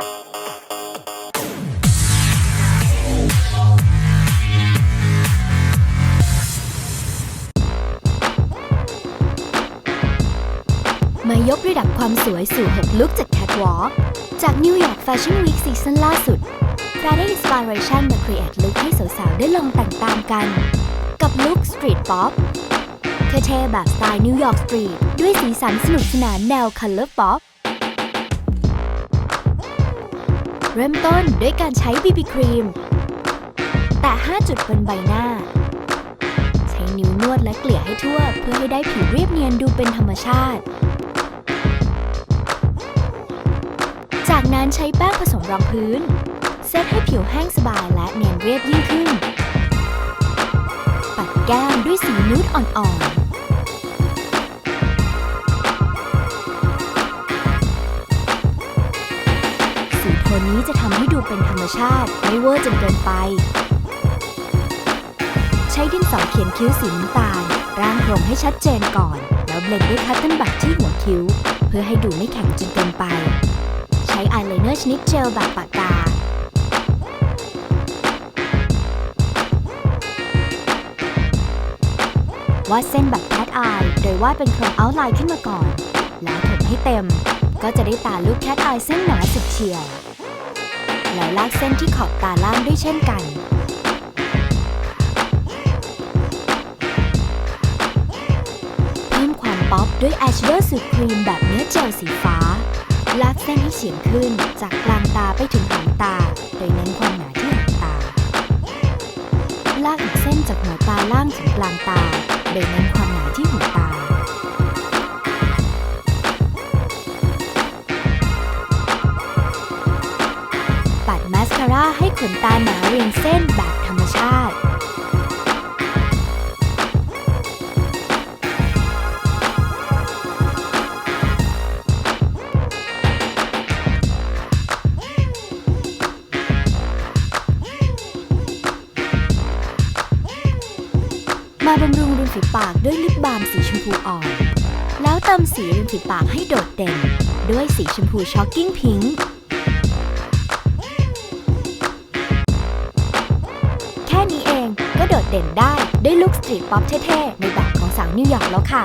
มายกระดับความสวยสู่6ลุคจาก Catwalk จาก New York Fashion Week ซีซั่นล่าสุด Friday Inspiration มา create ลุคให้สาวๆ ได้ลองแต่งตามกัน กับลุค Street Pop เท่ๆแบบสไตล์ New York Street ด้วยสีสันสนุกสนานแนว Color Pop เริ่ ริ่มต้นด้วยการใช้ BB ครีม แต่ 5 จุดบนใบหน้า ใช้นิ้วนวดและเกลี่ยให้ทั่ว เพื่อให้ได้ผิวเรียบเนียนดูเป็นธรรมชาติ จากนั้นใช้แป้งผสมรองพื้น เซตให้ผิวแห้งสบายและเนียนเรียบยิ่งขึ้น ปัดแก้มด้วยสีนูดอ่อนๆ สีโทนนี้จะทำให้ดูเป็นธรรมชาติไม่เวอร์จนเกินไป ใช้ดินสอเขียนคิ้วสีน้ำตาลร่างโครงให้ชัดเจนก่อน แล้วเบลนด์ด้วยคัตเติ้ลบัตที่หัวคิ้ว เพื่อให้ดูไม่แข็งจนเกินไป ใช้อายไลเนอร์ชนิดเจลแบบปากกาวาดเส้นแบบแพทอายโดยวาดเป็นโครงเอาท์ไลน์ขึ้นมาก่อน แล้วถมให้เต็ม ก็จะได้ตาลูกแคทอายเส้นหนาสุดเฉียว แล้วลากเส้นที่ขอบตาล่างด้วยเช่นกัน เพิ่มความป๊อปด้วยอายแชโดว์สูตรครีมแบบเนื้อเจลสีฟ้า ลากเส้นให้เฉียงขึ้นจากกลางตาไปถึงหางตา โดยเน้นความหนาที่หางตา ลากอีกเส้นจากหัวตาล่างถึงกลางตา โดยเน้นความหนาที่หัวตา ขนตาหนาเรียงเส้นแบบธรรมชาติ มาบำรุงริมฝีปากด้วยลิปบาล์มสีชมพูอ่อน แล้วเติมสีริมฝีปากให้โดดเด่น ด้วยสีชมพูช็อกกิ้งพิงค์ โดดเด่นได้ด้วยลุคสตรีทป๊อปเท่ๆ ในแบบของสาวนิวยอร์กแล้วค่ะ